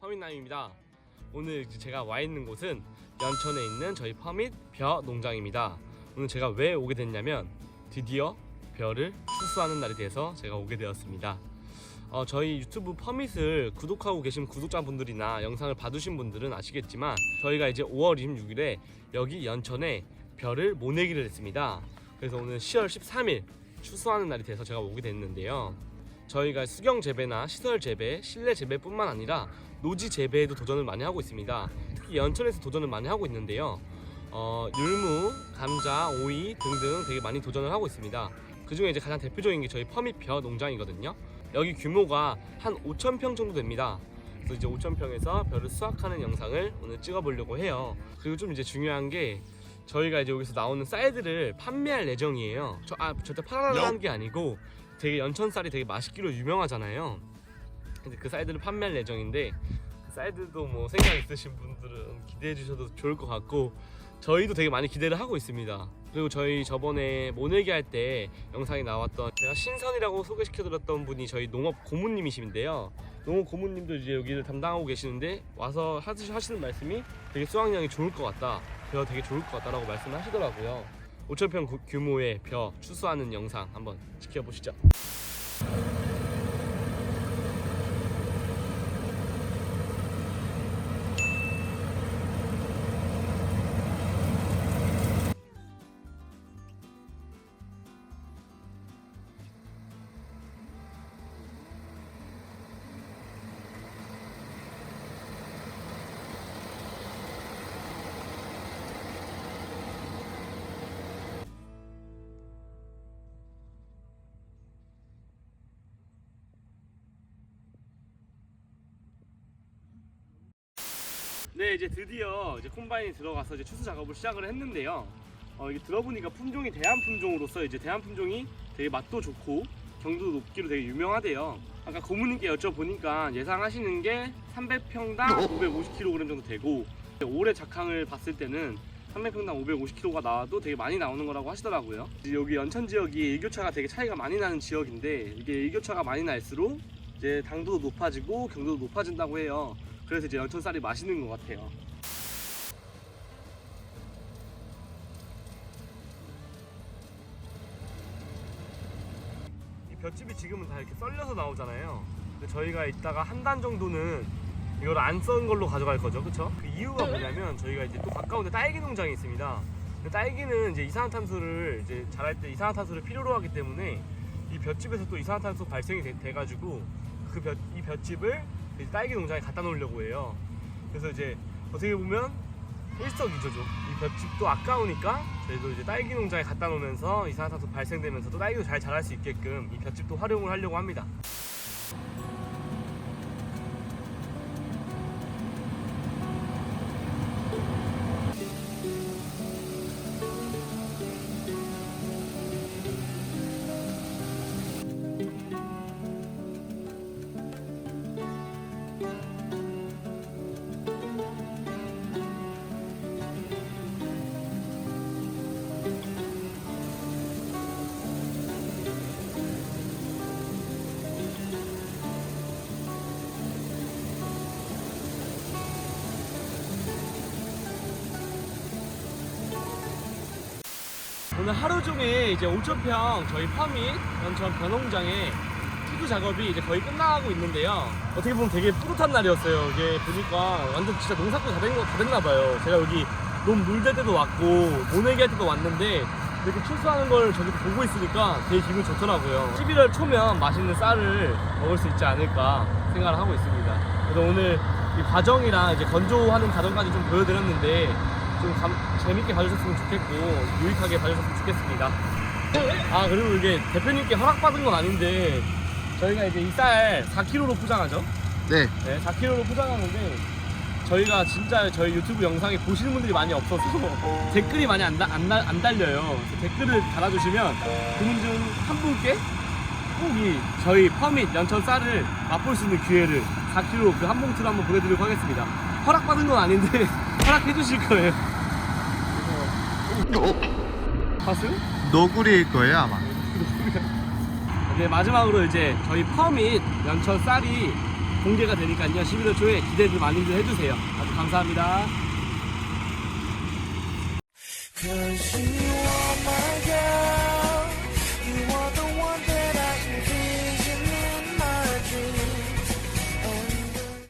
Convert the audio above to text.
퍼밋남입니다. 오늘 제가 와 있는 곳은 연천에 있는 저희 퍼밋 벼 농장입니다. 오늘 제가 왜 오게 됐냐면 드디어 벼를 추수하는 날이 돼서 제가 오게 되었습니다. 어, 저희 유튜브 퍼밋을 구독하고 계신 구독자분들이나 영상을 봐두신 분들은 아시겠지만 저희가 이제 5월 26일에 여기 연천에 벼를 모내기를 했습니다. 그래서 오늘 10월 13일 추수하는 날이 돼서 제가 오게 됐는데요. 저희가 수경 재배나 시설 재배, 실내 재배뿐만 아니라 노지 재배에도 도전을 많이 하고 있습니다. 특히 연천에서 도전을 많이 하고 있는데요. 어, 율무, 감자, 오이 등등 되게 많이 도전을 하고 있습니다. 그 중에 이제 가장 대표적인 게 저희 퍼밋 벼 농장이거든요. 여기 규모가 한 5천 평 정도 됩니다. 그래서 이제 5천 평에서 벼를 수확하는 영상을 오늘 찍어보려고 해요. 그리고 좀 이제 중요한 게 저희가 이제 여기서 나오는 쌀들을 판매할 예정이에요. 저, 아, 절대 팔아라는 게 아니고 되게 연천 쌀이 되게 맛있기로 유명하잖아요. 근데 그 쌀들을 판매할 예정인데 그 쌀들도 뭐 생각 있으신 분들은 기대해 주셔도 좋을 것 같고 저희도 되게 많이 기대를 하고 있습니다. 그리고 저희 저번에 모내기 할 때 영상이 나왔던 제가 신선이라고 소개시켜드렸던 분이 저희 농업 고문님이신데요. 농업 고문님도 이제 여기를 담당하고 계시는데 와서 하시- 하시는 말씀이 되게 수확량이 좋을 것 같다. 벼 되게 좋을 것 같다라고 말씀하시더라고요. 5천평 구- 규모의 벼 추수하는 영상 한번 지켜보시죠. 네 이제 드디어 이제 콤바인이 들어가서 이제 추수 작업을 시작을 했는데요. 어, 이게 들어보니까 품종이 대한 품종으로서 이제 대한 품종이 되게 맛도 좋고 경도도 높기로 되게 유명하대요. 아까 고모님께 여쭤보니까 예상하시는 게 300평당 550kg 정도 되고 올해 작황을 봤을 때는 300평당 550kg가 나와도 되게 많이 나오는 거라고 하시더라고요. 여기 연천 지역이 일교차가 되게 차이가 많이 나는 지역인데 이게 일교차가 많이 날수록 이제 당도도 높아지고 경도도 높아진다고 해요. 그래서 이제 연천 쌀이 맛있는 것 같아요. 이 볏집이 지금은 다 이렇게 썰려서 나오잖아요. 근데 저희가 이따가 한 단 정도는 이걸 안 썬 걸로 가져갈 거죠, 그렇죠? 그 이유가 뭐냐면 저희가 이제 또 가까운데 딸기 농장이 있습니다. 근데 딸기는 이제 이산화탄소를 이제 자랄 때 이산화탄소를 필요로 하기 때문에 이 볏집에서 또 이산화탄소 발생이 돼, 가지고그 볏, 이 볏집을 이제 딸기 농장에 갖다 놓으려고 해요. 그래서 이제 어떻게 보면 일석이조죠. 이 볏집도 아까우니까 저희도 이제 딸기 농장에 갖다 놓으면서 이산화탄소 발생되면서도 딸기도 잘 자랄 수 있게끔 이 볏집도 활용을 하려고 합니다. 오늘 하루 종일 이제 5천평 저희 퍼밋 연천 변농장에 투구 작업이 이제 거의 끝나가고 있는데요. 어떻게 보면 되게 뿌듯한 날이었어요. 이게 보니까 완전 진짜 농사꾼 다, 된 거, 다 됐나 봐요. 제가 여기 놈 물댈 때도 왔고 모내기 할 때도 왔는데 이렇게 출수하는 걸 저기서 보고 있으니까 되게 기분 좋더라고요. 11월 초면 맛있는 쌀을 먹을 수 있지 않을까 생각을 하고 있습니다. 그래서 오늘 이 과정이랑 이제 건조하는 과정까지 좀 보여드렸는데 좀 감- 재밌게 봐주셨으면 좋겠고 유익하게 봐주셨으면 좋겠습니다. 아 그리고 이게 대표님께 허락받은 건 아닌데 저희가 이제 이 쌀 4kg로 포장하죠. 네. 네, 4kg로 포장하는데 저희가 진짜 저희 유튜브 영상에 보시는 분들이 많이 없어서 댓글이 많이 안, 다- 안, 나- 안 달려요. 그래서 댓글을 달아주시면 그분 중 한 분께 꼭 이 저희 퍼밋 연천 쌀을 맛볼 수 있는 기회를 4kg 그 한 봉투로 한번 보내드리도록 하겠습니다. 허락받은 건 아닌데 허락해 주실 거예요. 봤어요? 너구리일 거예요 아마. 네, 마지막으로 이제 저희 퍼밋 연천 쌀이 공개가 되니까요. 11월 초에 기대를 많이들 해주세요. 아주 감사합니다.